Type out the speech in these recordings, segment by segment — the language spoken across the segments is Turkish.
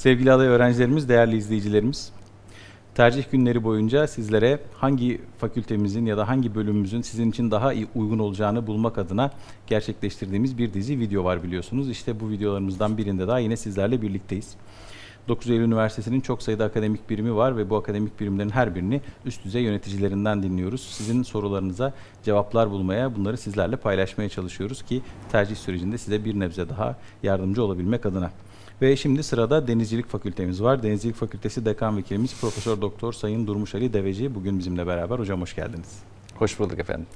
Sevgili aday öğrencilerimiz, değerli izleyicilerimiz, tercih günleri boyunca sizlere hangi fakültemizin ya da hangi bölümümüzün sizin için daha iyi uygun olacağını bulmak adına gerçekleştirdiğimiz bir dizi video var biliyorsunuz. İşte bu videolarımızdan birinde daha yine sizlerle birlikteyiz. 9 Eylül Üniversitesi'nin çok sayıda akademik birimi var ve bu akademik birimlerin her birini üst düzey yöneticilerinden dinliyoruz. Sizin sorularınıza cevaplar bulmaya, bunları sizlerle paylaşmaya çalışıyoruz ki tercih sürecinde size bir nebze daha yardımcı olabilmek adına. Ve şimdi sırada Denizcilik Fakültemiz var. Denizcilik Fakültesi Dekan Vekilimiz Profesör Doktor Sayın Durmuş Ali Deveci bugün bizimle beraber. Hocam hoş geldiniz. Hoş bulduk efendim.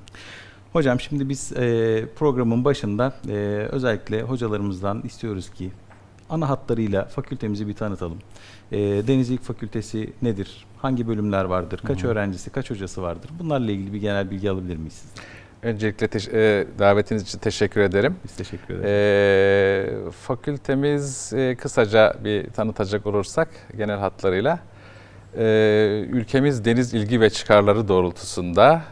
Hocam şimdi biz e, programın başında e, özellikle hocalarımızdan istiyoruz ki ana hatlarıyla fakültemizi bir tanıtalım. E, Denizcilik Fakültesi nedir? Hangi bölümler vardır? Kaç öğrencisi, kaç hocası vardır? Bunlarla ilgili bir genel bilgi alabilir miyiz sizden? Öncelikle e, davetiniz için teşekkür ederim. Biz teşekkür ederiz. E, fakültemiz e, kısaca bir tanıtacak olursak genel hatlarıyla e, ülkemiz deniz ilgi ve çıkarları doğrultusunda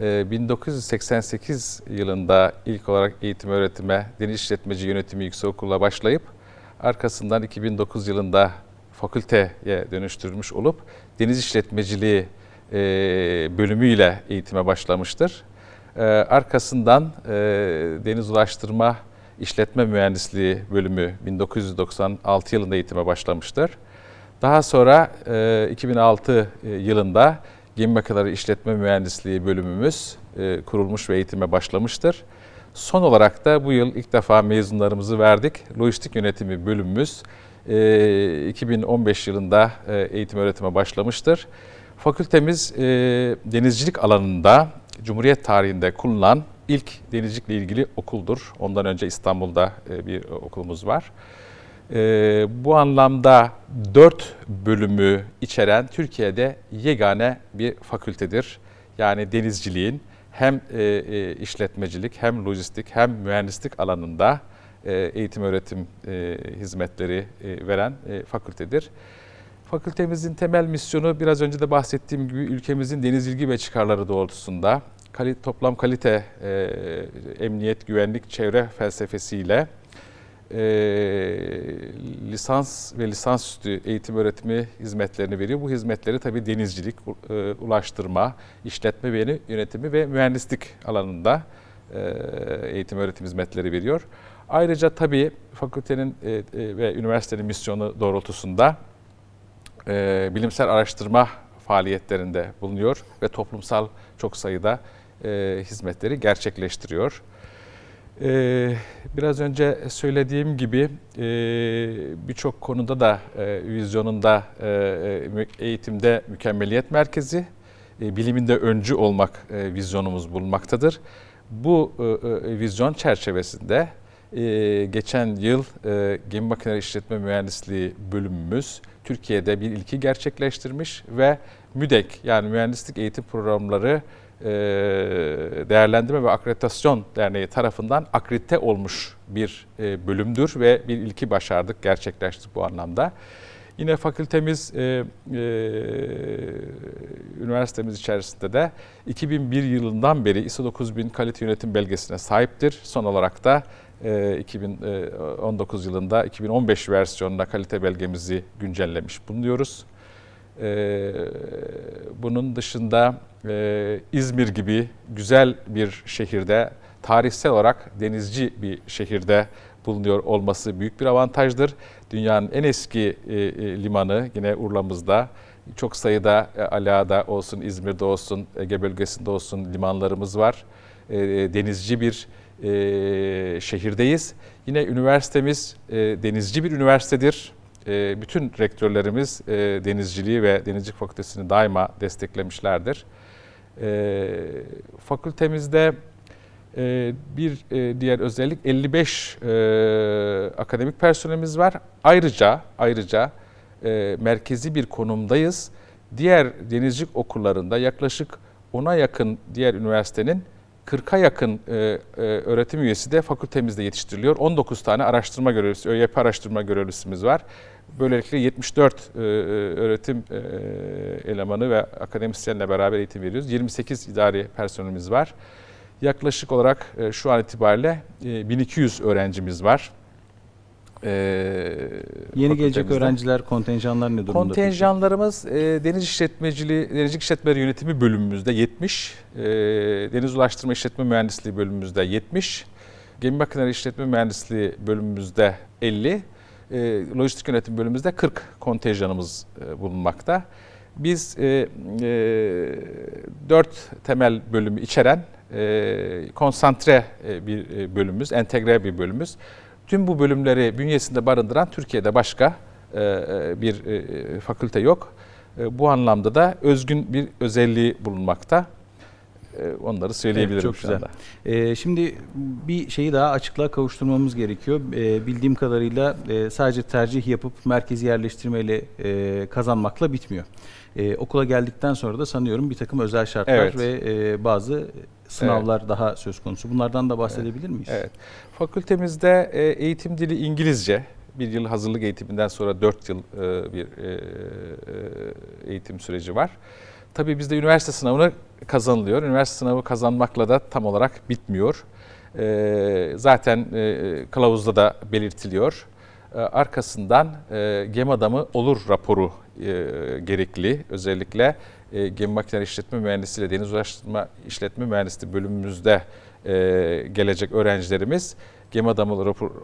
e, 1988 yılında ilk olarak eğitim öğretime Deniz İşletmeci Yönetimi Yüksekokulu'na başlayıp arkasından 2009 yılında fakülteye dönüştürülmüş olup deniz işletmeciliği e, bölümüyle eğitime başlamıştır. Ee, arkasından e, Deniz Ulaştırma İşletme Mühendisliği bölümü 1996 yılında eğitime başlamıştır. Daha sonra e, 2006 yılında Gemi Makineleri İşletme Mühendisliği bölümümüz e, kurulmuş ve eğitime başlamıştır. Son olarak da bu yıl ilk defa mezunlarımızı verdik. Lojistik Yönetimi bölümümüz e, 2015 yılında e, eğitim öğretime başlamıştır. Fakültemiz e, denizcilik alanında Cumhuriyet tarihinde kurulan ilk denizcilikle ilgili okuldur. Ondan önce İstanbul'da e, bir okulumuz var. E, bu anlamda dört bölümü içeren Türkiye'de yegane bir fakültedir. Yani denizciliğin hem e, işletmecilik hem lojistik hem mühendislik alanında eğitim öğretim hizmetleri veren fakültedir. Fakültemizin temel misyonu biraz önce de bahsettiğim gibi ülkemizin deniz ilgi ve çıkarları doğrultusunda toplam kalite, e, emniyet, güvenlik, çevre felsefesiyle e, lisans ve lisansüstü eğitim öğretimi hizmetlerini veriyor. Bu hizmetleri tabii denizcilik, e, ulaştırma, işletme ve yönetimi ve mühendislik alanında e, eğitim öğretim hizmetleri veriyor. Ayrıca tabii fakültenin e, e, ve üniversitenin misyonu doğrultusunda e, bilimsel araştırma faaliyetlerinde bulunuyor ve toplumsal çok sayıda e, hizmetleri gerçekleştiriyor. E, biraz önce söylediğim gibi e, birçok konuda da e, vizyonunda e, eğitimde mükemmeliyet merkezi, e, biliminde öncü olmak e, vizyonumuz bulunmaktadır. Bu e, e, vizyon çerçevesinde e, geçen yıl e, Gemi Makineleri İşletme Mühendisliği bölümümüz Türkiye'de bir ilki gerçekleştirmiş ve MÜDEK yani Mühendislik Eğitim Programları e, Değerlendirme ve Akreditasyon Derneği tarafından akredite olmuş bir e, bölümdür ve bir ilki başardık, gerçekleştirdik bu anlamda. Yine fakültemiz, e, e, üniversitemiz içerisinde de 2001 yılından beri ISO 9000 kalite yönetim belgesine sahiptir. Son olarak da 2019 yılında 2015 versiyonuna kalite belgemizi güncellemiş bulunuyoruz. Bunun dışında İzmir gibi güzel bir şehirde, tarihsel olarak denizci bir şehirde bulunuyor olması büyük bir avantajdır. Dünyanın en eski limanı yine Urla'mızda. Çok sayıda Ala'da olsun, İzmir'de olsun, Ege bölgesinde olsun limanlarımız var. Denizci bir e, şehirdeyiz. Yine üniversitemiz e, denizci bir üniversitedir. E, bütün rektörlerimiz e, denizciliği ve denizcilik fakültesini daima desteklemişlerdir. E, fakültemizde e, bir diğer özellik 55 e, akademik personelimiz var. Ayrıca ayrıca merkezi bir konumdayız. Diğer denizcilik okullarında yaklaşık 10'a yakın diğer üniversitenin 40'a yakın e, e, öğretim üyesi de fakültemizde yetiştiriliyor. 19 tane araştırma görevlisi, ÖYP araştırma görevlisimiz var. Böylelikle 74 e, öğretim e, elemanı ve akademisyenle beraber eğitim veriyoruz. 28 idari personelimiz var. Yaklaşık olarak e, şu an itibariyle e, 1200 öğrencimiz var. E, Yeni gelecek öğrenciler, kontenjanlar ne durumda? Kontenjanlarımız e, deniz işletmeciliği, denizcilik işletmeleri yönetimi bölümümüzde 70, e, deniz ulaştırma işletme mühendisliği bölümümüzde 70, gemi makineleri işletme mühendisliği bölümümüzde 50, e, lojistik yönetim bölümümüzde 40 kontenjanımız e, bulunmakta. Biz e, e, 4 temel bölümü içeren e, konsantre e, bir e, bölümümüz, entegre bir bölümümüz. Tüm bu bölümleri bünyesinde barındıran Türkiye'de başka e, e, bir e, fakülte yok. Bu anlamda da özgün bir özelliği bulunmakta. E, Onları söyleyebilirim çok şu güzel. anda. Ee, şimdi bir şeyi daha açıklığa kavuşturmamız gerekiyor. Ee, bildiğim kadarıyla e, sadece tercih yapıp merkezi yerleştirmeyle e, kazanmakla bitmiyor. E, okula geldikten sonra da sanıyorum bir takım özel şartlar Evet. ve e, bazı sınavlar daha söz konusu. Bunlardan da bahsedebilir miyiz? Evet. Fakültemizde e, eğitim dili İngilizce. Bir yıl hazırlık eğitiminden sonra dört yıl e, bir e, e, eğitim süreci var. Tabii bizde üniversite sınavını kazanılıyor. Üniversite sınavı kazanmakla da tam olarak bitmiyor. E, Zaten e, kılavuzda da belirtiliyor. E, Arkasından e, gemi adamı olur raporu e, gerekli. Özellikle e, gemi makineleri işletme mühendisliği ile deniz ulaştırma işletme mühendisliği bölümümüzde e, gelecek öğrencilerimiz gemi adamı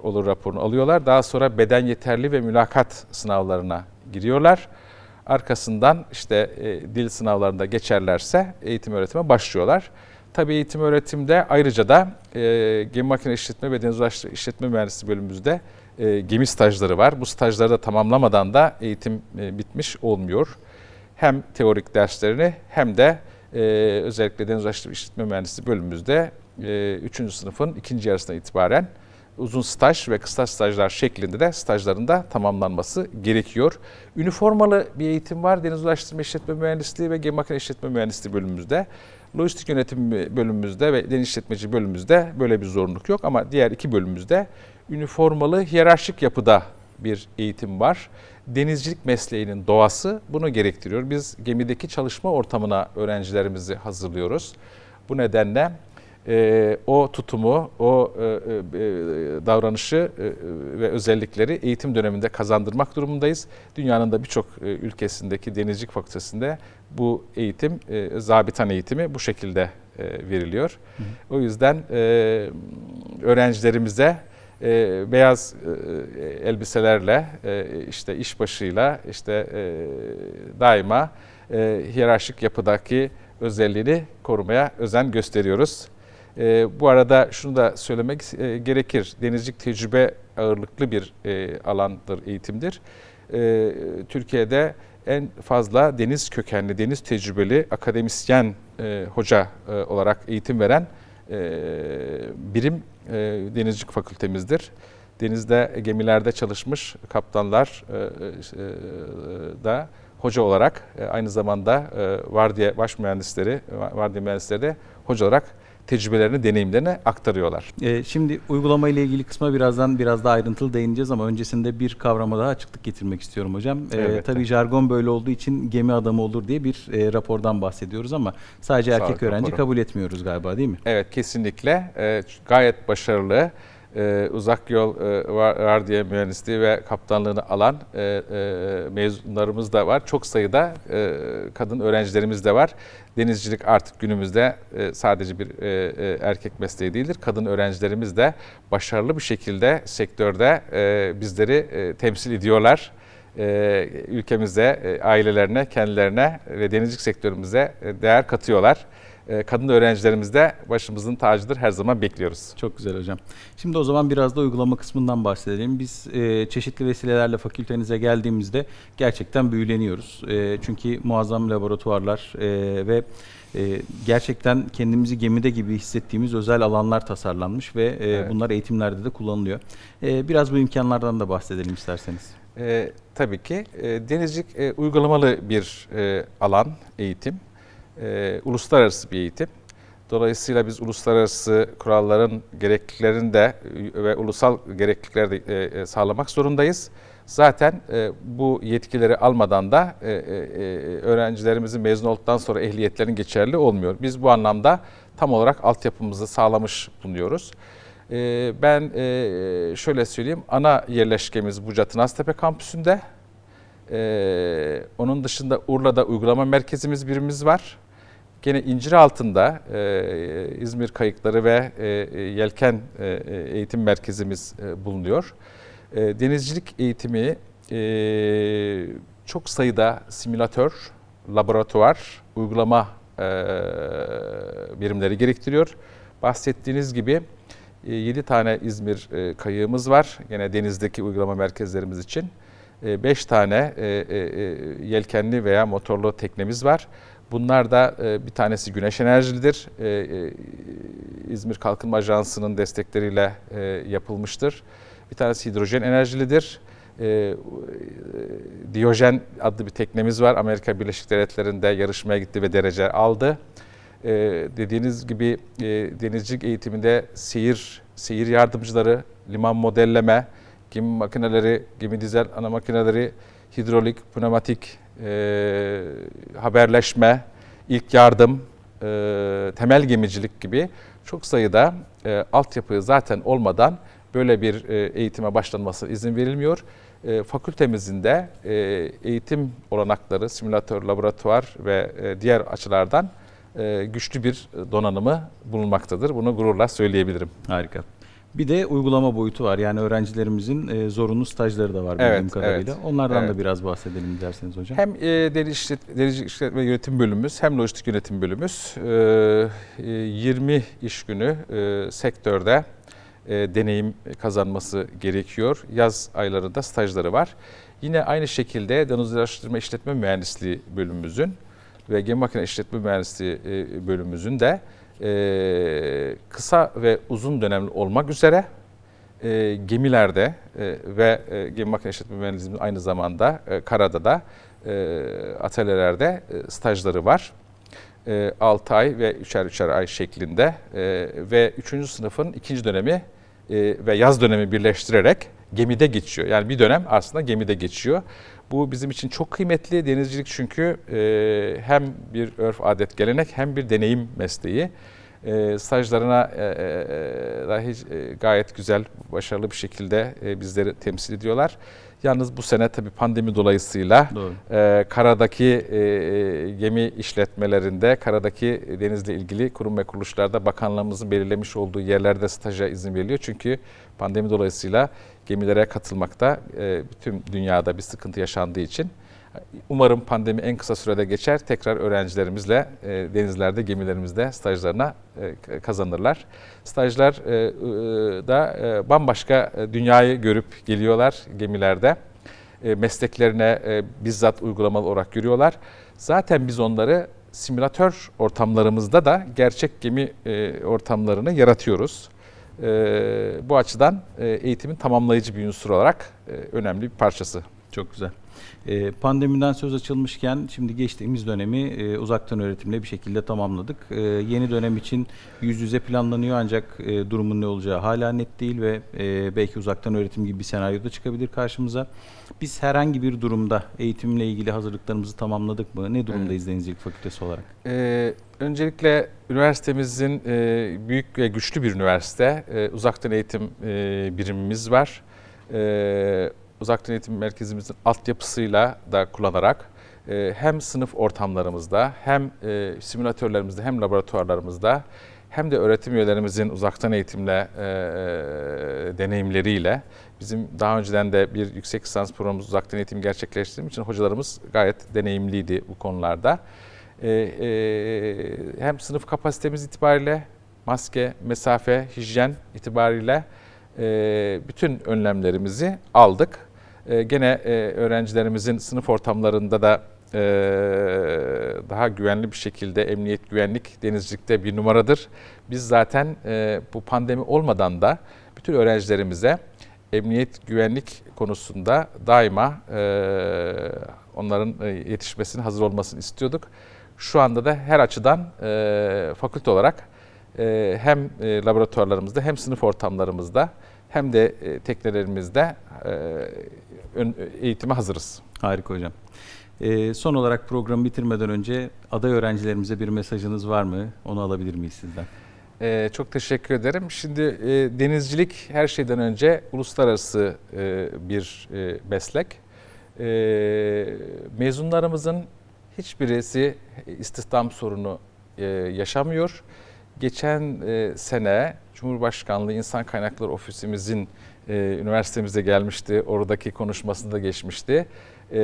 olur raporunu alıyorlar. Daha sonra beden yeterli ve mülakat sınavlarına giriyorlar. Arkasından işte e, dil sınavlarında geçerlerse eğitim öğretime başlıyorlar. Tabii eğitim öğretimde ayrıca da e, gemi makine işletme ve deniz ulaştırma işletme mühendisliği bölümümüzde e, gemi stajları var. Bu stajları da tamamlamadan da eğitim e, bitmiş olmuyor. Hem teorik derslerini hem de e, özellikle deniz ulaştırma işletme mühendisliği bölümümüzde 3. sınıfın ikinci yarısına itibaren uzun staj ve kısa stajlar şeklinde de stajların da tamamlanması gerekiyor. Üniformalı bir eğitim var Deniz Ulaştırma İşletme Mühendisliği ve Gemi Makine İşletme Mühendisliği bölümümüzde. Lojistik yönetim bölümümüzde ve deniz işletmeci bölümümüzde böyle bir zorunluluk yok ama diğer iki bölümümüzde üniformalı hiyerarşik yapıda bir eğitim var. Denizcilik mesleğinin doğası bunu gerektiriyor. Biz gemideki çalışma ortamına öğrencilerimizi hazırlıyoruz. Bu nedenle e, o tutumu, o e, e, davranışı e, ve özellikleri eğitim döneminde kazandırmak durumundayız. Dünyanın da birçok e, ülkesindeki denizcilik fakültesinde bu eğitim, e, zabitan eğitimi bu şekilde e, veriliyor. Hı hı. O yüzden e, öğrencilerimize e, beyaz e, elbiselerle, e, işte işbaşıyla, işte e, daima e, hiyerarşik yapıdaki özelliğini korumaya özen gösteriyoruz. E, bu arada şunu da söylemek e, gerekir. Denizcilik tecrübe ağırlıklı bir e, alandır, eğitimdir. E, Türkiye'de en fazla deniz kökenli, deniz tecrübeli akademisyen e, hoca e, olarak eğitim veren e, birim e, denizcilik fakültemizdir. Denizde, gemilerde çalışmış kaptanlar e, e, da hoca olarak e, aynı zamanda e, vardiya baş mühendisleri, vardiya mühendisleri de hoca olarak tecrübelerini, deneyimlerini aktarıyorlar. Ee, şimdi uygulama ile ilgili kısma birazdan biraz daha ayrıntılı değineceğiz ama öncesinde bir kavrama daha açıklık getirmek istiyorum hocam. Ee, Evet. tabii jargon böyle olduğu için gemi adamı olur diye bir e, rapordan bahsediyoruz ama sadece erkek Sağlık öğrenci raporu. kabul etmiyoruz galiba değil mi? Evet kesinlikle e, gayet başarılı e, uzak yol e, var, var diye mühendisliği ve kaptanlığını alan e, e, mezunlarımız da var. Çok sayıda e, kadın öğrencilerimiz de var. Denizcilik artık günümüzde e, sadece bir e, e, erkek mesleği değildir. Kadın öğrencilerimiz de başarılı bir şekilde sektörde e, bizleri e, temsil ediyorlar. E, ülkemize, e, ailelerine, kendilerine ve denizcilik sektörümüze e, değer katıyorlar. E, kadın öğrencilerimiz de başımızın tacıdır. Her zaman bekliyoruz. Çok güzel hocam. Şimdi o zaman biraz da uygulama kısmından bahsedelim. Biz e, çeşitli vesilelerle fakültenize geldiğimizde gerçekten büyüleniyoruz. E, çünkü muazzam laboratuvarlar e, ve e, gerçekten kendimizi gemide gibi hissettiğimiz özel alanlar tasarlanmış ve e, Evet. bunlar eğitimlerde de kullanılıyor. E, biraz bu imkanlardan da bahsedelim isterseniz. E, tabii ki e, denizcilik e, uygulamalı bir e, alan, eğitim. E, uluslararası bir eğitim. Dolayısıyla biz uluslararası kuralların gerekliliklerini de e, ve ulusal gereklilikleri de e, e, sağlamak zorundayız. Zaten e, bu yetkileri almadan da e, e, e, öğrencilerimizin mezun olduktan sonra ehliyetlerin geçerli olmuyor. Biz bu anlamda tam olarak altyapımızı sağlamış bulunuyoruz. E, ben e, şöyle söyleyeyim, ana yerleşkemiz Buca Tınaztepe kampüsünde. E, onun dışında Urla'da uygulama merkezimiz birimiz var. Gene incir altında e, İzmir Kayıkları ve e, e, Yelken e, e, Eğitim Merkezimiz e, bulunuyor. E, denizcilik eğitimi e, çok sayıda simülatör, laboratuvar, uygulama e, birimleri gerektiriyor. Bahsettiğiniz gibi 7 tane İzmir e, kayığımız var. Yine denizdeki uygulama merkezlerimiz için. 5 tane e, e, e, yelkenli veya motorlu teknemiz var. Bunlar da e, bir tanesi güneş enerjilidir. E, e, İzmir Kalkınma Ajansı'nın destekleriyle yapılmıştır. Bir tanesi hidrojen enerjilidir. Diyojen adlı bir teknemiz var. Amerika Birleşik Devletleri'nde yarışmaya gitti ve derece aldı. Dediğiniz gibi denizcilik eğitiminde seyir, seyir yardımcıları, liman modelleme, gemi makineleri, gemi dizel ana makineleri, hidrolik, pneumatik, e, haberleşme, ilk yardım, e, temel gemicilik gibi çok sayıda e, altyapı zaten olmadan böyle bir e, eğitime başlanması izin verilmiyor. E, fakültemizin de e, eğitim olanakları, simülatör, laboratuvar ve e, diğer açılardan e, güçlü bir donanımı bulunmaktadır. Bunu gururla söyleyebilirim. Harika. Bir de uygulama boyutu var. Yani öğrencilerimizin e, zorunlu stajları da var bildiğim Evet, kadarıyla. evet. Onlardan Evet. da biraz bahsedelim dilerseniz hocam. Hem e, deniz işlet, denizcilik işletme yönetim bölümümüz hem lojistik yönetim bölümümüz e, e, 20 iş günü e, sektörde e, deneyim kazanması gerekiyor. Yaz aylarında stajları var. Yine aynı şekilde deniz araştırma işletme mühendisliği bölümümüzün ve gemi makine işletme mühendisliği e, bölümümüzün de e, kısa ve uzun dönemli olmak üzere e, gemilerde e, ve e, gemi makine işletme mühendisliğinin aynı zamanda e, karada da e, atölyelerde e, stajları var. E, 6 ay ve 3'er 3'er ay şeklinde e, ve 3. sınıfın ikinci dönemi e, ve yaz dönemi birleştirerek gemide geçiyor. Yani bir dönem aslında gemide geçiyor. Bu bizim için çok kıymetli. Denizcilik çünkü e, hem bir örf, adet, gelenek hem bir deneyim mesleği. E, stajlarına e, e, dahi e, gayet güzel, başarılı bir şekilde e, bizleri temsil ediyorlar. Yalnız bu sene tabii pandemi dolayısıyla Doğru. e, karadaki e, e, gemi işletmelerinde, karadaki denizle ilgili kurum ve kuruluşlarda bakanlığımızın belirlemiş olduğu yerlerde staja izin veriliyor. Çünkü pandemi dolayısıyla gemilere katılmakta e, bütün dünyada bir sıkıntı yaşandığı için umarım pandemi en kısa sürede geçer. Tekrar öğrencilerimizle e, denizlerde, gemilerimizde stajlarına e, kazanırlar. Stajlar e, da e, bambaşka e, dünyayı görüp geliyorlar gemilerde. E, mesleklerine e, bizzat uygulamalı olarak görüyorlar. Zaten biz onları simülatör ortamlarımızda da gerçek gemi e, ortamlarını yaratıyoruz. E, bu açıdan e, eğitimin tamamlayıcı bir unsur olarak e, önemli bir parçası. Çok güzel. Ee, pandemiden söz açılmışken şimdi geçtiğimiz dönemi e, uzaktan öğretimle bir şekilde tamamladık. Ee, yeni dönem için yüz yüze planlanıyor ancak e, durumun ne olacağı hala net değil ve e, belki uzaktan öğretim gibi bir senaryo da çıkabilir karşımıza. Biz herhangi bir durumda eğitimle ilgili hazırlıklarımızı tamamladık mı? Ne durumdayız Denizcilik Fakültesi olarak? Ee, öncelikle üniversitemizin e, büyük ve güçlü bir üniversite. E, uzaktan eğitim e, birimimiz var. E, uzaktan eğitim merkezimizin altyapısıyla da kullanarak e, hem sınıf ortamlarımızda hem e, simülatörlerimizde hem laboratuvarlarımızda hem de öğretim üyelerimizin uzaktan eğitimle e, e, deneyimleriyle bizim daha önceden de bir yüksek lisans programımız uzaktan eğitim gerçekleştirdiğim için hocalarımız gayet deneyimliydi bu konularda. E, e, hem sınıf kapasitemiz itibariyle maske, mesafe, hijyen itibariyle e, bütün önlemlerimizi aldık. E, gene e, öğrencilerimizin sınıf ortamlarında da e, daha güvenli bir şekilde emniyet güvenlik denizcilikte bir numaradır. Biz zaten e, bu pandemi olmadan da bütün öğrencilerimize emniyet güvenlik konusunda daima onların yetişmesini hazır olmasını istiyorduk. Şu anda da her açıdan fakülte olarak hem laboratuvarlarımızda hem sınıf ortamlarımızda hem de teknelerimizde eğitime hazırız. Harika hocam. Ee, son olarak programı bitirmeden önce aday öğrencilerimize bir mesajınız var mı? Onu alabilir miyiz sizden? Ee, çok teşekkür ederim. Şimdi e, denizcilik her şeyden önce uluslararası e, bir e, meslek. E, mezunlarımızın hiçbirisi istihdam sorunu e, yaşamıyor. Geçen e, sene Cumhurbaşkanlığı İnsan Kaynakları Ofisimizin e, üniversitemize gelmişti. Oradaki konuşmasında geçmişti. E,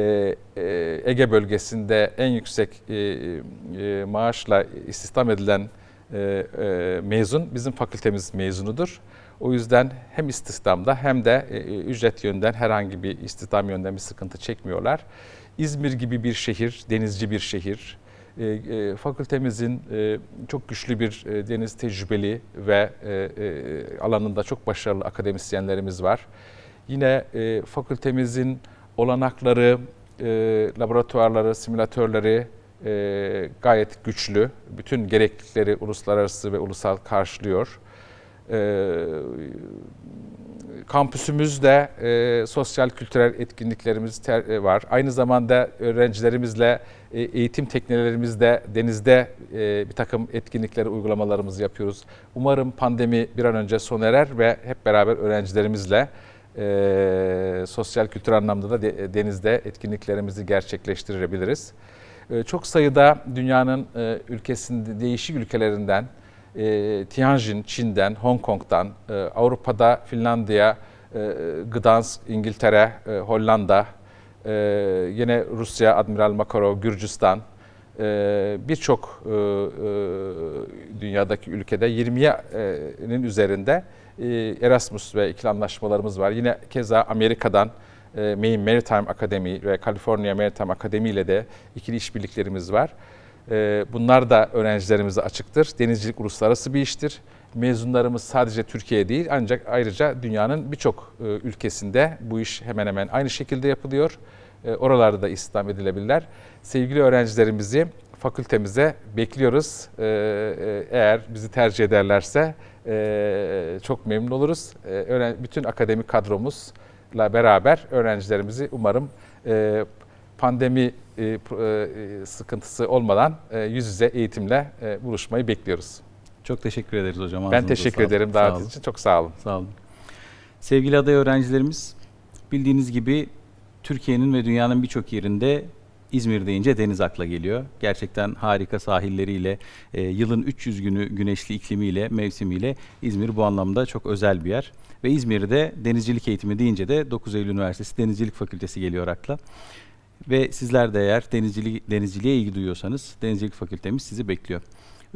e, Ege bölgesinde en yüksek e, e, maaşla istihdam edilen e, e, mezun bizim fakültemiz mezunudur. O yüzden hem istihdamda hem de e, ücret yönden herhangi bir istihdam yönden bir sıkıntı çekmiyorlar. İzmir gibi bir şehir, denizci bir şehir. E, e, fakültemizin e, çok güçlü bir e, deniz tecrübeli ve e, e, alanında çok başarılı akademisyenlerimiz var. Yine e, fakültemizin olanakları, e, laboratuvarları, simülatörleri e, gayet güçlü. Bütün gereklilikleri uluslararası ve ulusal karşılıyor. E, kampüsümüzde e, sosyal kültürel etkinliklerimiz ter, e, var. Aynı zamanda öğrencilerimizle eğitim teknelerimizde denizde e, bir takım etkinlikleri, uygulamalarımızı yapıyoruz. Umarım pandemi bir an önce sona erer ve hep beraber öğrencilerimizle e, sosyal kültür anlamda da de, denizde etkinliklerimizi gerçekleştirebiliriz. E, çok sayıda dünyanın e, ülkesinde değişik ülkelerinden e, Tianjin, Çin'den, Hong Kong'dan, e, Avrupa'da Finlandiya, e, Gdansk, İngiltere, e, Hollanda, e, yine Rusya, Admiral Makarov, Gürcistan, e, birçok e, e, dünyadaki ülkede 20'nin üzerinde e, Erasmus ve ikili anlaşmalarımız var. Yine keza Amerika'dan e, Maine Maritime Academy ve California Maritime Academy ile de ikili işbirliklerimiz var. E, Bunlar da öğrencilerimize açıktır. Denizcilik uluslararası bir iştir. Mezunlarımız sadece Türkiye değil ancak ayrıca dünyanın birçok e, ülkesinde bu iş hemen hemen aynı şekilde yapılıyor. E, Oralarda da istihdam edilebilirler. Sevgili öğrencilerimizi fakültemize bekliyoruz. E, e, Eğer bizi tercih ederlerse çok memnun oluruz. Bütün akademik kadromuzla beraber öğrencilerimizi umarım pandemi sıkıntısı olmadan yüz yüze eğitimle buluşmayı bekliyoruz. Çok teşekkür ederiz hocam. Ben Ağzınıza teşekkür sağlık. ederim davetiniz için. Çok sağ olun. Sağ olun. Sevgili aday öğrencilerimiz, bildiğiniz gibi Türkiye'nin ve dünyanın birçok yerinde İzmir deyince deniz akla geliyor. Gerçekten harika sahilleriyle, e, yılın 300 günü güneşli iklimiyle, mevsimiyle İzmir bu anlamda çok özel bir yer. Ve İzmir'de denizcilik eğitimi deyince de 9 Eylül Üniversitesi Denizcilik Fakültesi geliyor akla. Ve sizler de eğer denizcilik, denizciliğe ilgi duyuyorsanız Denizcilik Fakültemiz sizi bekliyor.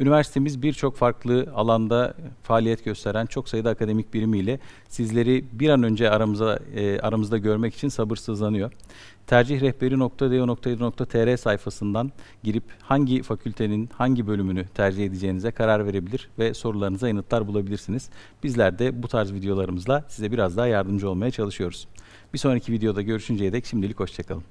Üniversitemiz birçok farklı alanda faaliyet gösteren çok sayıda akademik birimiyle sizleri bir an önce aramıza e, aramızda görmek için sabırsızlanıyor. Tercihrehberi.deo.edu.tr sayfasından girip hangi fakültenin hangi bölümünü tercih edeceğinize karar verebilir ve sorularınıza yanıtlar bulabilirsiniz. Bizler de bu tarz videolarımızla size biraz daha yardımcı olmaya çalışıyoruz. Bir sonraki videoda görüşünceye dek şimdilik hoşçakalın.